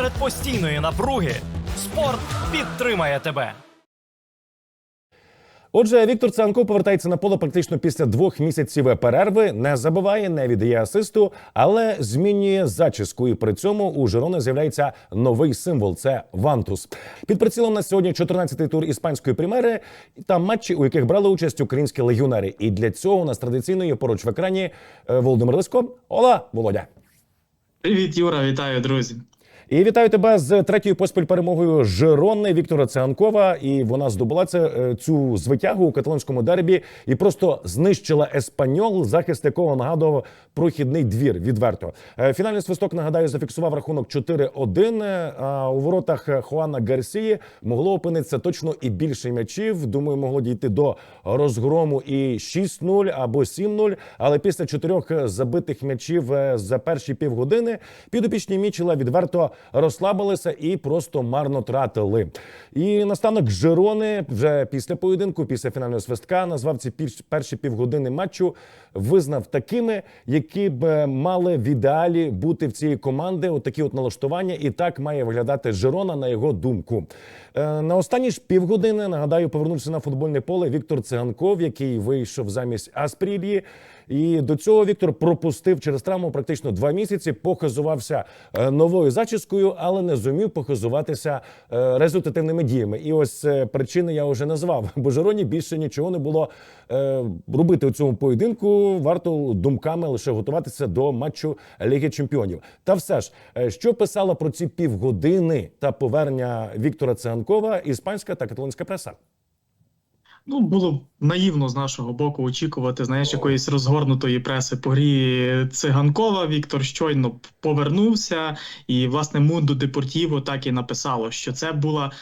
Серед постійної напруги спорт підтримає тебе. Отже, Віктор Циганков повертається на поле практично після двох місяців перерви. Не забиває, не віддає асисту, але змінює зачіску. І при цьому у Жирони з'являється новий символ це Вантус. Під прицілом на сьогодні 14-й тур іспанської примери та матчі, у яких брали участь українські легіонери. І для цього у нас традиційно є поруч в екрані е, Володимир Лисько. Ола, Володя. Привіт, Юра, вітаю, друзі. І вітаю тебе з третьою поспіль перемогою Жирони Віктора Циганкова. І вона здобула це е, цю звитягу у каталонському дербі і просто знищила еспаньол, захист якого нагадував прохідний двір. Відверто Е, фінальний свисток нагадаю зафіксував рахунок 4-1. Е, А у воротах Хуана Гарсії могло опинитися точно і більше м'ячів. Думаю, могло дійти до розгрому і 6-0 або 7-0. Але після чотирьох забитих м'ячів за перші півгодини підопічні Мічела відверто розслабилися і просто марно тратили. І настанок Жирони вже після поєдинку, після фінального свистка, назвав ці перші півгодини матчу, визнав такими, які б е, мали в ідеалі бути в цієї команди. Отакі от налаштування, і так має виглядати Жирона на його думку. Е, На останні ж півгодини нагадаю, повернувся на футбольне поле Віктор Циганков, який вийшов замість Аспрілії. І до цього Віктор пропустив через травму практично два місяці. Похизувався е, новою зачіскою, але не зумів похизуватися е, результативними діями. І ось е, причини я вже назвав. Бо Жироні більше нічого не було робити у цьому поєдинку. Варто думками лише готуватися до матчу Ліги Чемпіонів. Та все ж, що писала про ці півгодини та повернення Віктора Циганкова іспанська та каталонська преса? Ну, було наївно з нашого боку очікувати, знаєш, якоїсь розгорнутої преси по грі циганкова. Віктор щойно повернувся, і власне Мунду Депортіво так і написало, що це була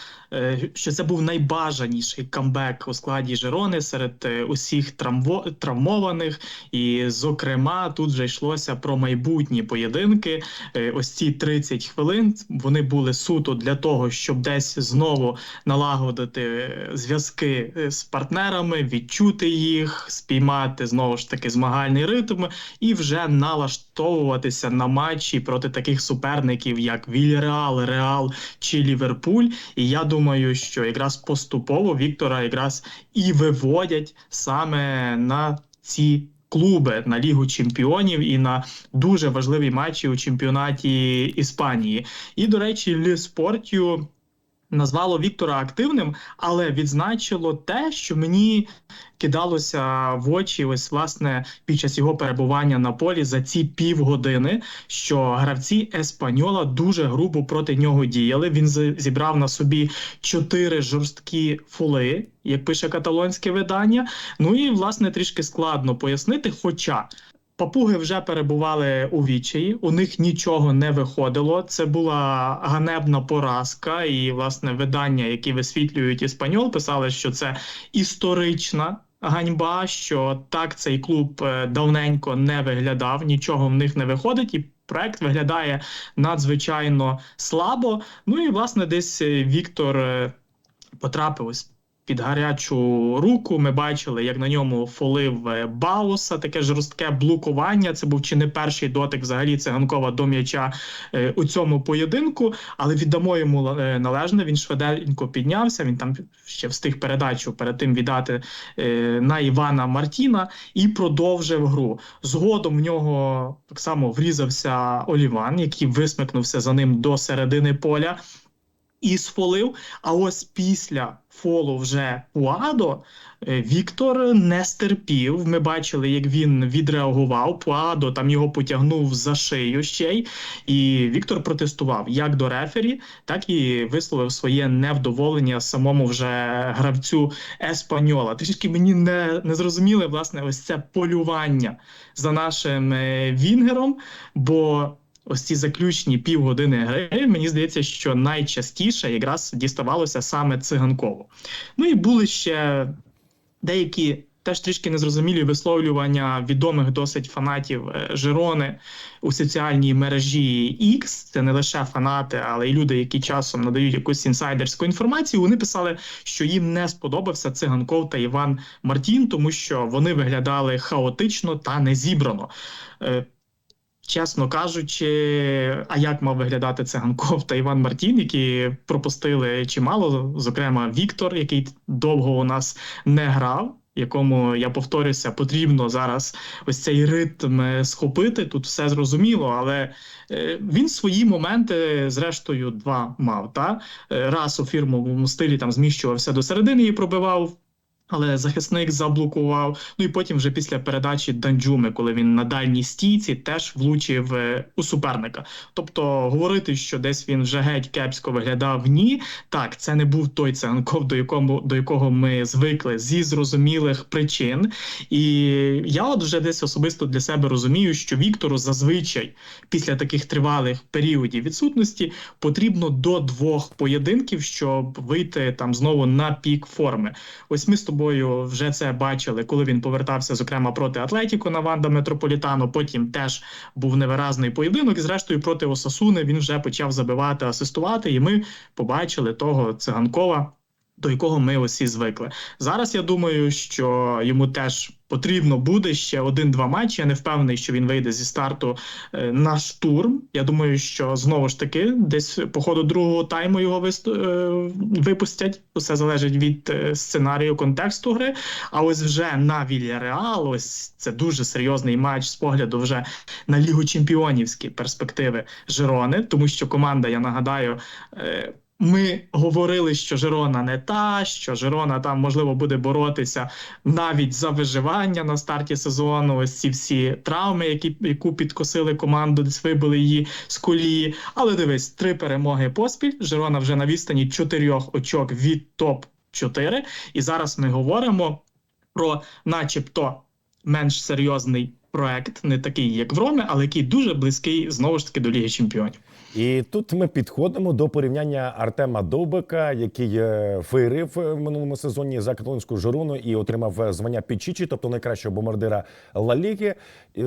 що це був найбажаніший камбек у складі Жерони серед е, усіх травмо- травмованих. І, зокрема, тут вже йшлося про майбутні поєдинки. Е, Ось ці 30 хвилин вони були суто для того, щоб десь знову налагодити е, зв'язки е, з партнерами, відчути їх, спіймати знову ж таки змагальний ритм і вже налаштовуватися на матчі проти таких суперників, як Вільяреал, Реал чи Ліверпуль. І я думаю, що якраз поступово Віктора якраз і виводять саме на ці. Клуби на Лігу Чемпіонів і на дуже важливі матчі у чемпіонаті Іспанії. І, до речі, Лі Спортю назвало Віктора активним, але відзначило те, що мені кидалося в очі, ось власне під час його перебування на полі за ці півгодини, що гравці Еспаньола дуже грубо проти нього діяли. Він зібрав на собі чотири жорсткі фули, як пише каталонське видання. Ну і власне трішки складно пояснити. Хоча Папуги вже перебували у відчаї, у них нічого не виходило. Це була ганебна поразка, і власне видання, які висвітлюють іспаньол, писали, що це історична. Ганьба, що так цей клуб е, давненько не виглядав, нічого в них не виходить, і проект виглядає надзвичайно слабо. Ну і власне десь е, Віктор е, потрапив під гарячу руку. Ми бачили, як на ньому фолив е, Бауса, таке жорстке блокування. Це був чи не перший дотик взагалі циганкова до м'яча е, у цьому поєдинку. Але віддамо йому е, належне. Він швиденько піднявся. Він там ще встиг передачу перед тим віддати на Івана Мартіна і продовжив гру. Згодом в нього так само врізався Оліван, який висмикнувся за ним до середини поля і сфолив. А ось після фолу вже Пуадо е, Віктор не стерпів. Ми бачили, як він відреагував. Пуадо там його потягнув за шию ще й. І Віктор протестував як до рефері, так і висловив своє невдоволення самому вже гравцю Еспаньола. Трішки мені не, не зрозуміли, власне, ось це полювання за нашим е, Вінгером. бо ось ці заключні півгодини гри, мені здається, що найчастіше якраз діставалося саме циганкову. Ну і були ще деякі. Теж трішки незрозумілі висловлювання відомих досить фанатів е, Жирони у соціальній мережі X. Це не лише фанати, але й люди, які часом надають якусь інсайдерську інформацію. Вони писали, що їм не сподобався циганков та Іван Мартін, тому що вони виглядали хаотично та незібрано. Чесно кажучи, а як мав виглядати циганков та Іван Мартін, які пропустили чимало, зокрема Віктор, який довго у нас не грав. Якому я повторюся, потрібно зараз ось цей ритм е, схопити. Тут все зрозуміло, але е, він свої моменти, зрештою, два мав. Та Е, раз у фірмовому стилі там зміщувався до середини і пробивав. Але захисник заблокував. Ну і потім, вже після передачі Данджуми, коли він на дальній стійці теж влучив е, у суперника. Тобто говорити, що десь він вже геть кепсько виглядав, ні. Так, це не був той циганков, до якому до якого ми звикли зі зрозумілих причин. І я от вже десь особисто для себе розумію, що Віктору зазвичай після таких тривалих періодів відсутності потрібно до двох поєдинків, щоб вийти там знову на пік форми. Ось ми з тобою вже це бачили, коли він повертався, зокрема проти Атлетіко на Ванда Метрополітану. Потім теж був невиразний поєдинок. І зрештою проти Осасуни він вже почав забивати, асистувати. І ми побачили того циганкова. До якого ми усі звикли зараз. Я думаю, що йому теж потрібно буде ще один-два матчі. Я не впевнений, що він вийде зі старту е, на штурм. Я думаю, що знову ж таки десь по ходу другого тайму його вист... е, випустять. Усе залежить від е, сценарію контексту гри. А ось вже на Вільяреал, ось це дуже серйозний матч з погляду вже на Лігу чемпіонівські перспективи Жерони, тому що команда, я нагадаю. Ми говорили, що Жирона не та, що Жирона там можливо буде боротися навіть за виживання на старті сезону. Ось ці всі травми, які яку підкосили команду, десь вибили її з колії. Але дивись, три перемоги поспіль. Жирона вже на відстані чотирьох очок від топ 4 І зараз ми говоримо про, начебто, менш серйозний проект, не такий, як в Ромі, але який дуже близький знову ж таки до Ліги Чемпіонів. І тут ми підходимо до порівняння Артема Довбика, який е, феєрив в минулому сезоні за каталонську Жирону і отримав е, звання Пічічі, тобто найкращого бомбардира Ла Ліги. Е,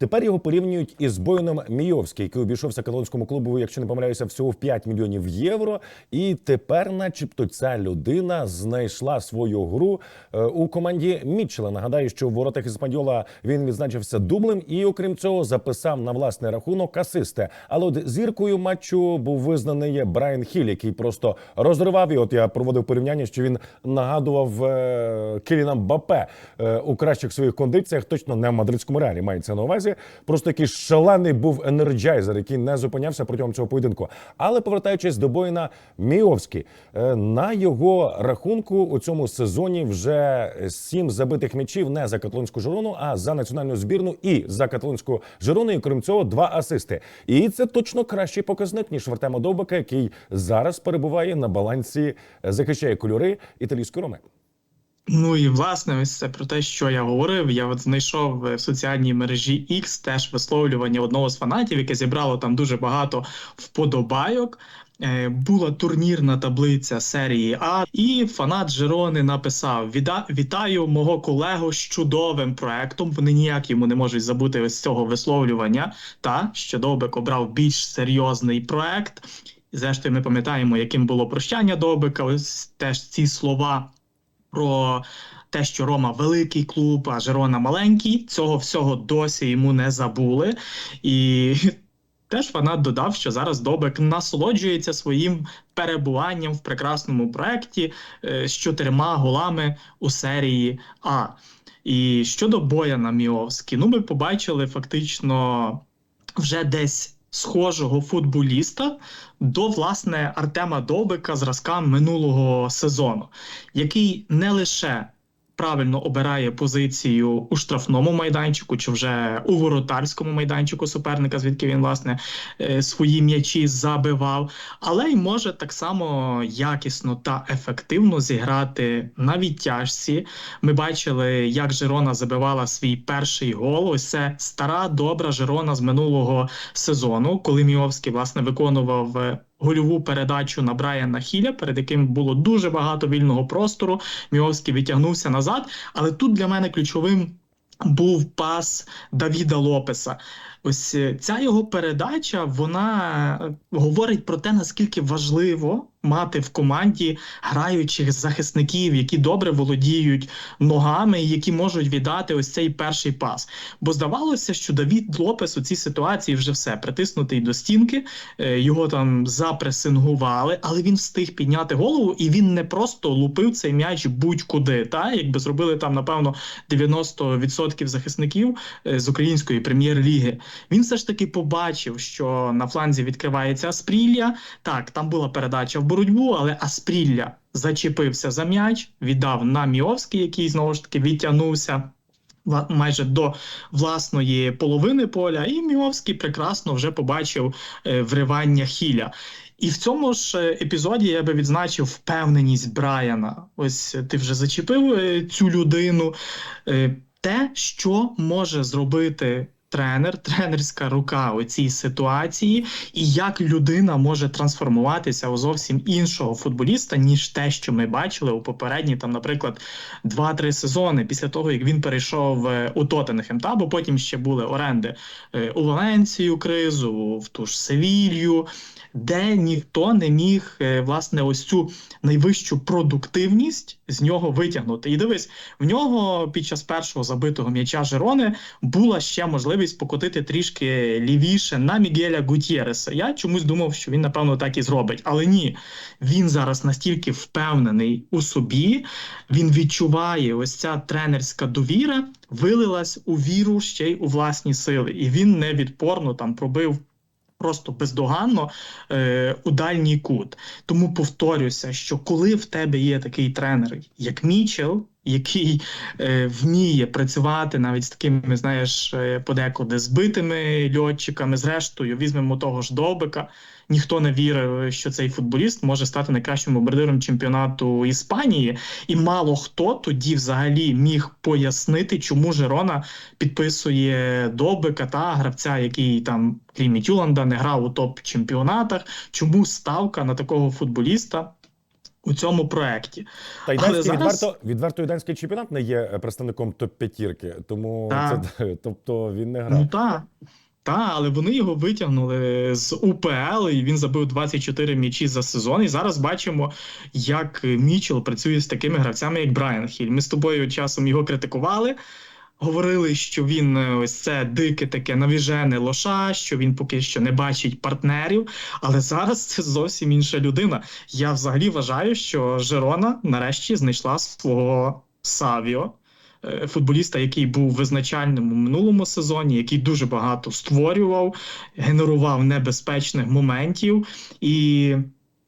Тепер його порівнюють із Боїном Мійовський, який обійшовся каталонському клубу, якщо не помиляюся, всього в 5 мільйонів євро. І тепер, начебто, ця людина знайшла свою гру е, у команді Мітчела. Нагадаю, що в воротах Іспаньола він відзначився дублем і, окрім цього, записав на власний рахунок асисти. Але от зіркою матчу був визнаний Брайан Хіль, який просто розривав. І от я проводив порівняння, що він нагадував е, Кіліна Бапе е, у кращих своїх кондиціях, точно не в мадридському реалі мається на увазі. Просто якийсь шалений був енерджайзер, який не зупинявся протягом цього поєдинку. Але повертаючись до Боїна Міовський, е, на його рахунку у цьому сезоні вже сім забитих м'ячів не за каталонську Жирону, а за національну збірну і за каталонську Жирону. І крім цього, два асисти. І це точно кращий показник ніж в Артема Довбика, який зараз перебуває на балансі, е, захищає кольори італійської роми. Ну і власне, ось це про те, що я говорив. Я от знайшов в соціальній мережі X теж висловлювання одного з фанатів, яке зібрало там дуже багато вподобайок. Е, Була турнірна таблиця серії А, і фанат Жерони написав: «Віда- Вітаю мого колегу з чудовим проектом. Вони ніяк йому не можуть забути ось цього висловлювання. Та що Довбик обрав більш серйозний проект. Зрештою, ми пам'ятаємо, яким було прощання Довбика. Ось теж ці слова про те, що Рома великий клуб, а Жерона маленький. Цього всього досі йому не забули. І теж фанат додав, що зараз Добик насолоджується своїм перебуванням в прекрасному проєкті е, з чотирма голами у серії А. І щодо Бояна Міовський, ну ми побачили фактично вже десь. Схожого футболіста до власне Артема Довбика зразка минулого сезону, який не лише правильно обирає позицію у штрафному майданчику чи вже у воротарському майданчику суперника, звідки він власне е, свої м'ячі забивав, але й може так само якісно та ефективно зіграти на відтяжці. Ми бачили, як Жирона забивала свій перший гол. Ось це стара добра Жирона з минулого сезону, коли Міовський власне виконував. Гольову передачу на Брайана Хіля, перед яким було дуже багато вільного простору. Міовський відтягнувся назад. Але тут для мене ключовим був пас Давіда Лопеса. Ось е, ця його передача вона е, говорить про те, наскільки важливо мати в команді граючих захисників, які добре володіють ногами, які можуть віддати ось цей перший пас. Бо здавалося, що Давід Лопес у цій ситуації вже все притиснутий до стінки, е, його там запресингували, але він встиг підняти голову, і він не просто лупив цей м'яч будь-куди. Та якби зробили там, напевно, 90% захисників е, з української прем'єр-ліги. Він все ж таки побачив, що на фланзі відкривається Аспрілля. Так, там була передача в боротьбу, але Аспрілля зачепився за м'яч, віддав на Міовський, який знову ж таки відтягнувся. Майже до власної половини поля, і Міовський прекрасно вже побачив е, вривання хіля. І в цьому ж е, епізоді я би відзначив впевненість Брайана. Ось ти вже зачепив е, цю людину. Те, що може зробити тренер, тренерська рука у цій ситуації, і як людина може трансформуватися у зовсім іншого футболіста, ніж те, що ми бачили у попередні, там, наприклад, 2-3 сезони після того, як він перейшов е, у Тоттенхем, та? Бо потім ще були оренди е, у Валенцію кризу, в ту ж Севілью, де ніхто не міг е, власне ось цю найвищу продуктивність з нього витягнути. І дивись, в нього під час першого забитого м'яча Жерони була ще можливість покотити трішки лівіше на Мігеля Гутєреса. Я чомусь думав, що він напевно так і зробить, але ні, він зараз настільки впевнений у собі, він відчуває ось ця тренерська довіра, вилилась у віру ще й у власні сили, і він невідпорно там пробив. Просто бездоганно е, у дальній кут. Тому повторюся, що коли в тебе є такий тренер, як Мічел, який е, вміє працювати навіть з такими, знаєш, е, подекуди збитими льотчиками, зрештою, візьмемо того ж Довбика. Ніхто не вірив, що цей футболіст може стати найкращим бомбардиром чемпіонату Іспанії, і мало хто тоді взагалі міг пояснити, чому Жерона підписує Довбика та гравця, який там, крім Мітюланда, не грав у топ-чемпіонатах. Чому ставка на такого футболіста у цьому проекті? Та Але зараз- відверто, відверто і данський чемпіонат не є представником топ-п'ятірки, тому Так. це тобто він не грав. Ну так. Та, але вони його витягнули з УПЛ, і він забив 24 м'ячі за сезон. І зараз бачимо, як Мічел працює з такими гравцями, як Брайан Хіль. Ми з тобою часом його критикували. Говорили, що він ось це дике таке навіжене лоша, що він поки що не бачить партнерів. Але зараз це зовсім інша людина. Я взагалі вважаю, що Жерона нарешті знайшла свого Савіо футболіста, який був визначальним у минулому сезоні, який дуже багато створював, генерував небезпечних моментів. І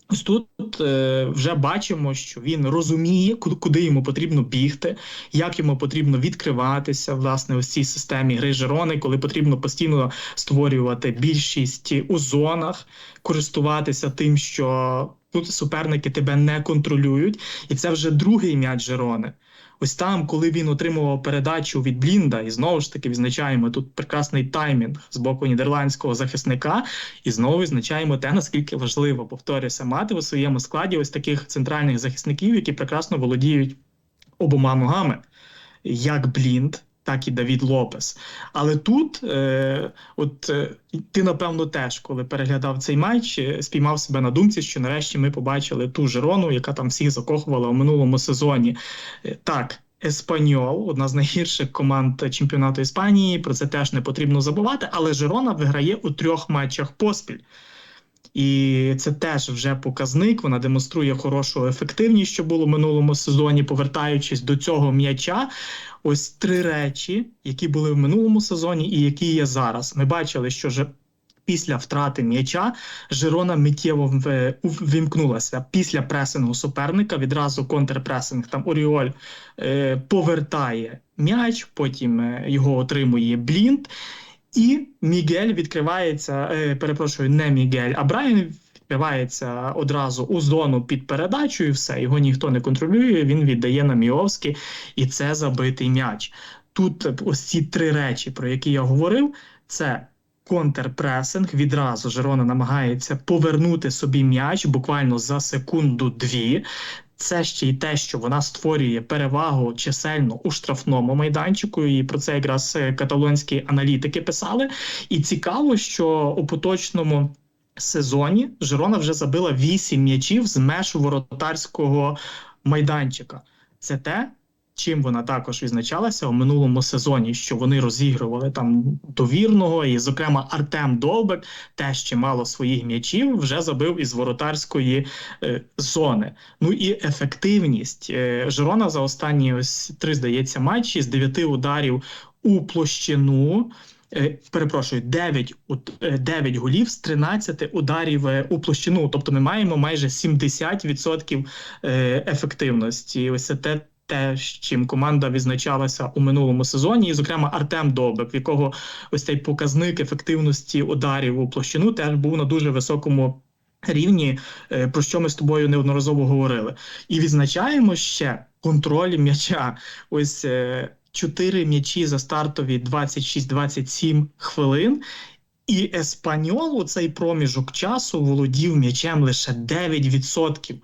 ось тут е, вже бачимо, що він розуміє, куди, йому потрібно бігти, як йому потрібно відкриватися власне ось цій системі гри Жерони, коли потрібно постійно створювати більшість у зонах, користуватися тим, що тут суперники тебе не контролюють, і це вже другий м'яч Жерони. Ось там, коли він отримував передачу від Блінда, і знову ж таки відзначаємо тут прекрасний таймінг з боку нідерландського захисника, і знову відзначаємо те, наскільки важливо повторюся, мати у своєму складі ось таких центральних захисників, які прекрасно володіють обома ногами, як Блінд. Так і Давід Лопес. Але тут, е, от е, ти напевно теж, коли переглядав цей матч, е, спіймав себе на думці, що нарешті ми побачили ту Жерону, яка там всіх закохувала у минулому сезоні. Е, Так, Еспаньол, одна з найгірших команд чемпіонату Іспанії. Про це теж не потрібно забувати. Але Жерона виграє у трьох матчах поспіль. І це теж вже показник. Вона демонструє хорошу ефективність, що було в минулому сезоні, повертаючись до цього м'яча. Ось три речі, які були в минулому сезоні, і які є зараз. Ми бачили, що же після втрати м'яча Жирона миттєво ввімкнулася після пресингу суперника. Відразу контрпресинг там Оріоль е, повертає м'яч, потім е, його отримує Блінт. І Мігель відкривається, е, перепрошую, не Мігель, а Брайан відкривається одразу у зону під передачу, і все. Його ніхто не контролює. Він віддає на Міовський, і це забитий м'яч. Тут ось ці три речі, про які я говорив, це контрпресинг. Відразу Жерона намагається повернути собі м'яч буквально за секунду-дві. Це ще й те, що вона створює перевагу чисельно у штрафному майданчику, і про це якраз е, каталонські аналітики писали. І цікаво, що у поточному сезоні Жирона вже забила 8 м'ячів з меж воротарського майданчика. Це те, чим вона також відзначалася у минулому сезоні, що вони розігрували там довірного, і, зокрема, Артем Довбек теж чимало своїх м'ячів вже забив із воротарської е, зони. Ну і ефективність Е, Жирона за останні ось три, здається, матчі з 9 ударів у площину. Е, Перепрошую, 9, е, 9 голів з 13 ударів е, у площину. Тобто ми маємо майже 70% е, ефективності. Ось це те, з чим команда відзначалася у минулому сезоні, і, зокрема, Артем Довбек, в якого ось цей показник ефективності ударів у площину теж був на дуже високому рівні, е, про що ми з тобою неодноразово говорили. І відзначаємо ще контроль м'яча. Ось е, чотири м'ячі за стартові 26-27 хвилин. І Еспаньол у цей проміжок часу володів м'ячем лише 9%.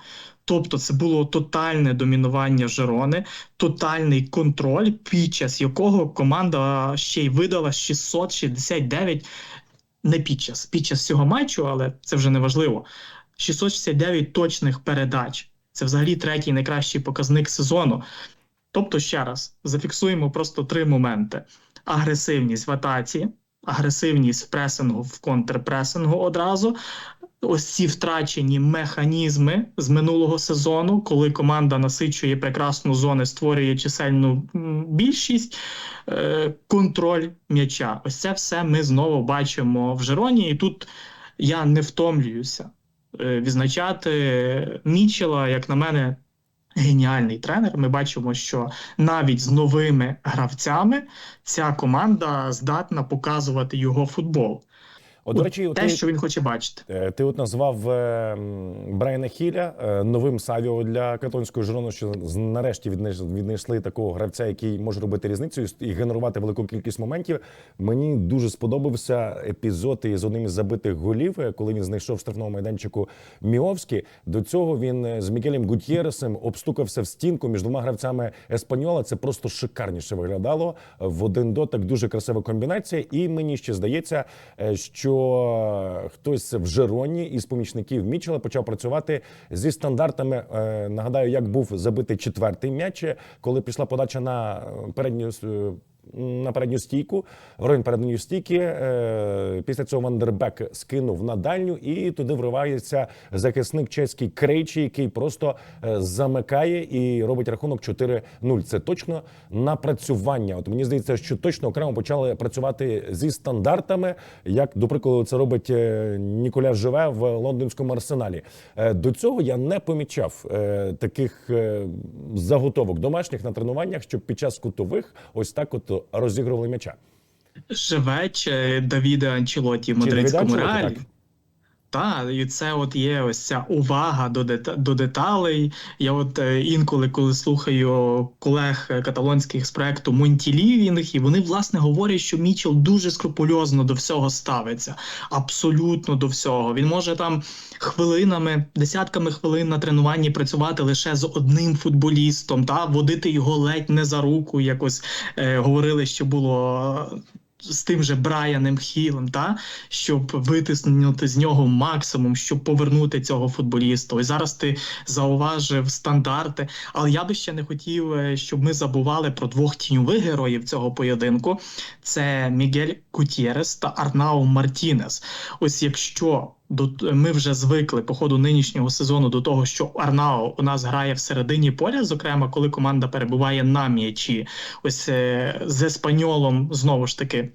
Тобто це було тотальне домінування Жерони, тотальний контроль, під час якого команда ще й видала 669 не під час, під час цього матчу, але це вже не важливо. 669 точних передач. Це взагалі третій найкращий показник сезону. Тобто, ще раз зафіксуємо просто три моменти: агресивність в атаці, агресивність в пресингу в контрпресингу одразу. Ось ці втрачені механізми з минулого сезону, коли команда насичує прекрасну зону, створює чисельну більшість, е, контроль м'яча. Ось це все ми знову бачимо в Жероні, і тут я не втомлююся е, відзначати Мічела, як на мене, геніальний тренер. Ми бачимо, що навіть з новими гравцями ця команда здатна показувати його футбол. От, до речі, те, ти, що він хоче бачити. е, ти от назвав е, Брайана Хіля е, новим Савіо для катонського жирону, що нарешті віднайш- віднайшли такого гравця, який може робити різницю і- генерувати велику кількість моментів. Мені дуже сподобався епізод із одним із забитих голів, коли він знайшов в штрафному майданчику Міовські. До цього він з Мікелем Гутєресом обстукався в стінку між двома гравцями Еспаньола. Це просто шикарніше виглядало в один дотик. Дуже красива комбінація. І мені ще здається, е, хтось в Жероні із помічників Мічела почав працювати зі стандартами. Е, Нагадаю, як був забитий четвертий м'яч, коли пішла подача на передню е, на передню стійку, в район передньої стійки. Е, Після цього Вандербек скинув на дальню, і туди вривається захисник чеський Крейчі, який просто е, замикає і робить рахунок 4-0. Це точно напрацювання. От мені здається, що точно окремо почали працювати зі стандартами, як до прикладу, це робить е, Ніколя Живе в лондонському арсеналі. До цього я не помічав таких заготовок домашніх на тренуваннях, щоб під час кутових ось так от розігрували м'яча. Живеч чи Давіда Анчелоті в мадридському реалі. Так, і це от є ось ця увага до дета до деталей. Я от е, інколи, коли слухаю колег каталонських з проекту Монтілівінг, і вони власне говорять, що Мічел дуже скрупульозно до всього ставиться, абсолютно до всього. Він може там хвилинами, десятками хвилин на тренуванні працювати лише з одним футболістом, та водити його ледь не за руку. Якось е, говорили, що було. З тим же Брайаном Хілем, та щоб витиснути з нього максимум, щоб повернути цього футболіста. Ось зараз ти зауважив стандарти, але я би ще не хотів, е, щоб ми забували про двох тіньових героїв цього поєдинку: це Мігель Кутєрес та Арнау Мартінес. Ось якщо до ми вже звикли по ходу нинішнього сезону до того, що Арнао у нас грає в середині поля, зокрема, коли команда перебуває на м'ячі. Ось е, з Еспаньолом знову ж таки.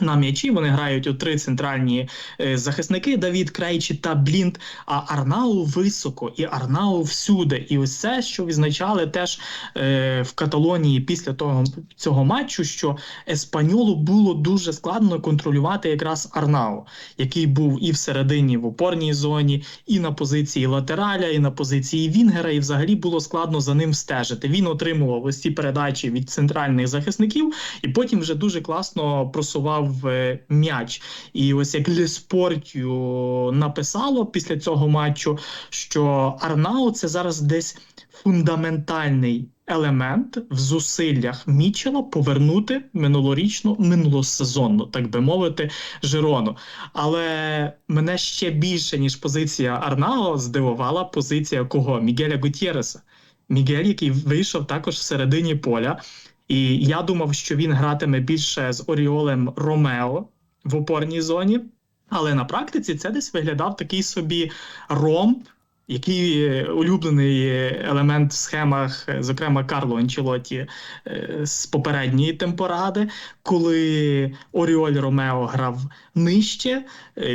На м'ячі вони грають у три центральні е, захисники Давід Крейчі та Блінт. А Арнау високо і Арнау всюди. І ось що відзначали теж е, в Каталонії після того цього матчу, що Еспаньолу було дуже складно контролювати якраз Арнау, який був і всередині в опорній зоні, і на позиції латераля, і на позиції Вінгера. І взагалі було складно за ним стежити. Він отримував ось ці передачі від центральних захисників, і потім вже дуже класно просував е, м'яч. І ось як Ле Спортю написало після цього матчу, що Арнау це зараз десь фундаментальний елемент в зусиллях Мічела повернути минулорічну, минулосезонну, так би мовити, Жирону. Але мене ще більше, ніж позиція Арнао, здивувала позиція кого? Мігеля Гутєреса. Мігель, який вийшов також в середині поля. І я думав, що він гратиме більше з Оріолем Ромео в опорній зоні. Але на практиці це десь виглядав такий собі ромб, який е, улюблений елемент в схемах, е, зокрема Карло Анчелоті е, з попередньої темпоради, коли Оріоль Ромео грав нижче,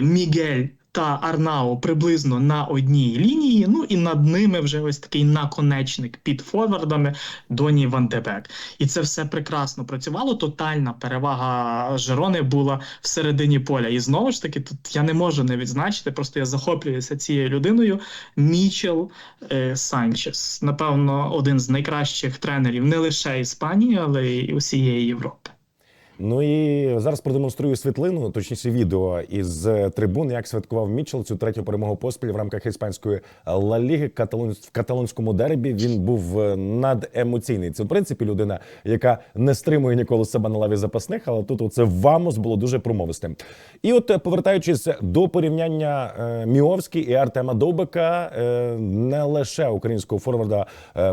Мігель та Арнао приблизно на одній лінії. Ну і над ними вже ось такий наконечник під форвардами Доні Ван де І це все прекрасно працювало. Тотальна перевага Жерони була в середині поля. І знову ж таки, тут я не можу не відзначити, просто я захоплююся цією людиною. Мічел е, Санчес, напевно, один з найкращих тренерів не лише Іспанії, але й усієї Європи. Ну і зараз продемонструю світлину, точніше відео із е, трибун, як святкував Мічел цю третю перемогу поспіль в рамках іспанської Ла Ліги в каталонському дербі. Він був е, надемоційний. Це в принципі людина, яка не стримує ніколи себе на лаві запасних, але тут оце вамус було дуже промовистим. І от е, повертаючись до порівняння Міовський і Артема Довбика, не лише українського форварда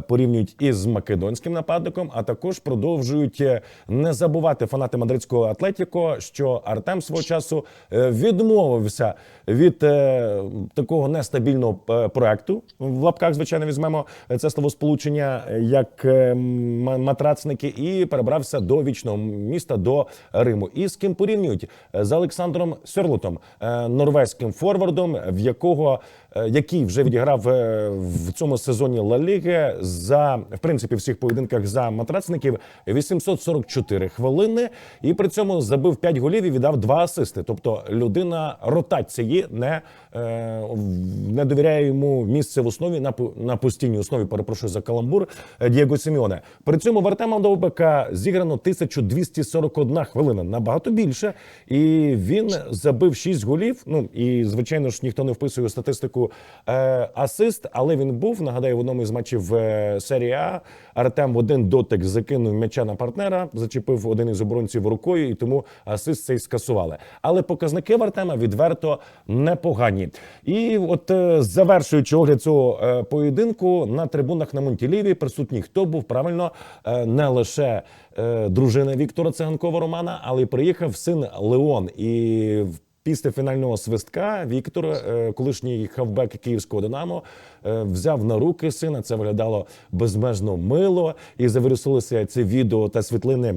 порівнюють із македонським нападником, а також продовжують не забувати фанати мадридського Атлетіко, що Артем свого часу е, відмовився від е, такого нестабільного е, проекту. В лапках, звичайно, візьмемо це словосполучення е, як матрацники, і перебрався до вічного міста до Риму. І з ким порівнюють з Олександром Сьорлотом, норвезьким форвардом, в якого який вже відіграв е, в цьому сезоні Ла Ліги за в принципі всіх поєдинках за матрацників 844 хвилини, і при цьому забив 5 голів і віддав 2 асисти. Тобто людина ротації не, е, не довіряє йому місце в основі на на постійній основі. Перепрошую за каламбур е, Дієго Сіміоне. При цьому в Артема Довбека зіграно 1241 хвилина, набагато більше. І він забив 6 голів. Ну і звичайно ж ніхто не вписує статистику е, асист, але він був. Нагадаю, в одному із матчів е, серії А Артем в один дотик закинув м'яча на партнера, зачепив один із оборонців рукою, і тому асист цей скасували. Але показники в Артема відверто непогані. І от е, завершуючи огляд цього е, поєдинку на трибунах на Монтіліві присутній хто був правильно е, не лише е, дружина Віктора Циганкова Романа, але й приїхав син Леон. І після фінального свистка Віктор, е, колишній хавбек київського Динамо, е, взяв на руки сина. Це виглядало безмежно мило, і завірусилися ці відео та світлини.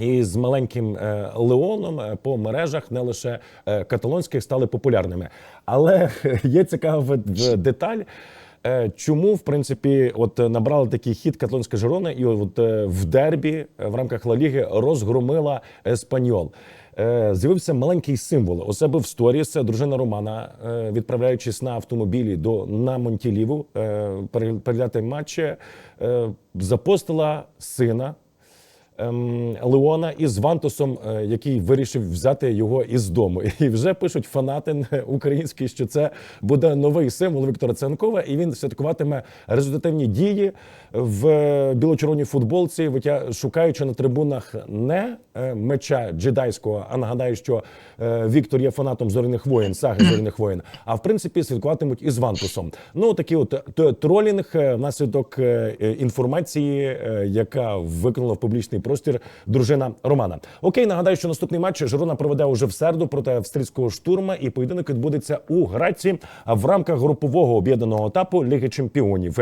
І з маленьким е, Леоном по мережах не лише каталонських стали популярними. Але є цікава деталь. Чому в принципі от набрали такий хід каталонська Жирона, і от в дербі в рамках Ла Ліги розгромила Еспаньол. Е, З'явився маленький символ. У себе в сторіс дружина Романа, е, відправляючись на автомобілі до на Монтіліву, е, переглядати матчі, запостила сина ем, Леона із Вантусом, е, який вирішив взяти його із дому. І вже пишуть фанати українські, що це буде новий символ Віктора Ценкова, і він святкуватиме результативні дії в е, біло-червоній футболці, шукаючи на трибунах не е, меча джедайського. А нагадаю, що Віктор є фанатом зоряних воїн, саги зоряних воїн. А в принципі святкуватимуть із Вантусом. Ну такий от тролінг внаслідок інформації, яка виконала в публічний простір дружина Романа. Окей, нагадаю, що наступний матч Жирона проведе уже в середу проти австрійського штурма, і поєдинок відбудеться у Граці в рамках групового об'єднаного етапу Ліги Чемпіонів.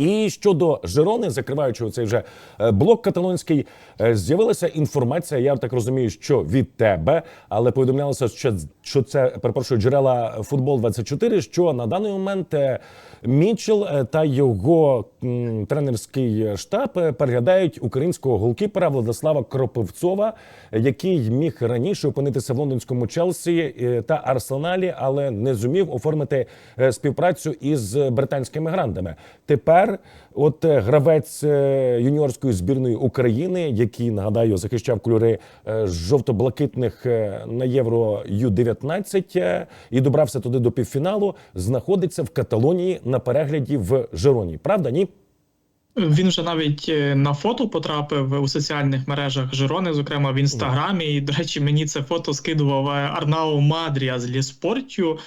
І щодо Жирони, закриваючи цей вже е, блок каталонський, е, з'явилася інформація. Я так розумію, що від тебе, але повідомлялося, що, що це перепрошую джерела футбол 24 що на даний момент е, Мічел та його тренерський штаб переглядають українського голкіпера Владислава Кропивцова, який міг раніше опинитися в лондонському Челсі та Арсеналі, але не зумів оформити співпрацю із британськими грандами. Тепер, от е, гравець е, юніорської збірної України, який нагадаю захищав кольори е, жовто-блакитних на євро Ю-19 е, і добрався туди до півфіналу, знаходиться в Каталонії на перегляді в Жероні. Правда, ні? Він вже навіть е, на фото потрапив у соціальних мережах Жирони, зокрема в інстаграмі. І, до речі, мені це фото скидував е, Арнао Мадрія з Ліспортю.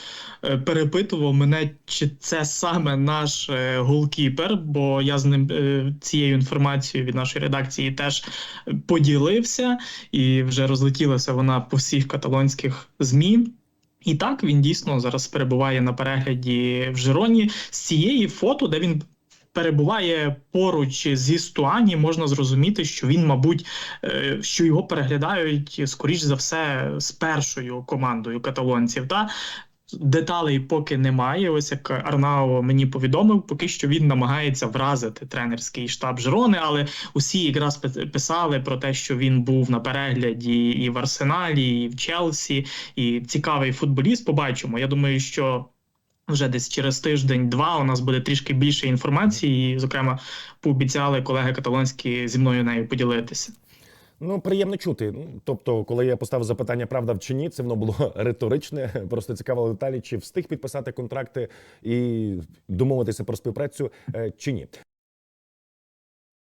Е, Перепитував мене, чи це саме наш голкіпер, бо я з ним цією інформацією від нашої редакції теж поділився, і вже розлетілася вона по всіх каталонських ЗМІ. І так він дійсно зараз перебуває на перегляді в Жироні з цієї фото, де він перебуває поруч зі Стуані, можна зрозуміти, що він, мабуть, е, що його переглядають скоріш за все з першою командою каталонців. Та деталей поки немає. Ось як Арнао мені повідомив, поки що він намагається вразити тренерський штаб Жирони, але усі якраз писали про те, що він був на перегляді і в Арсеналі, і в Челсі, і цікавий футболіст. Побачимо. Я думаю, що. Вже десь через тиждень-два у нас буде трішки більше інформації, і, зокрема, пообіцяли колеги каталонські зі мною нею поділитися. Ну, приємно чути. Ну, Тобто, коли я поставив запитання, правда чи ні, це воно було риторичне. Просто цікаво деталі, чи встиг підписати контракти і домовитися про співпрацю е, чи ні.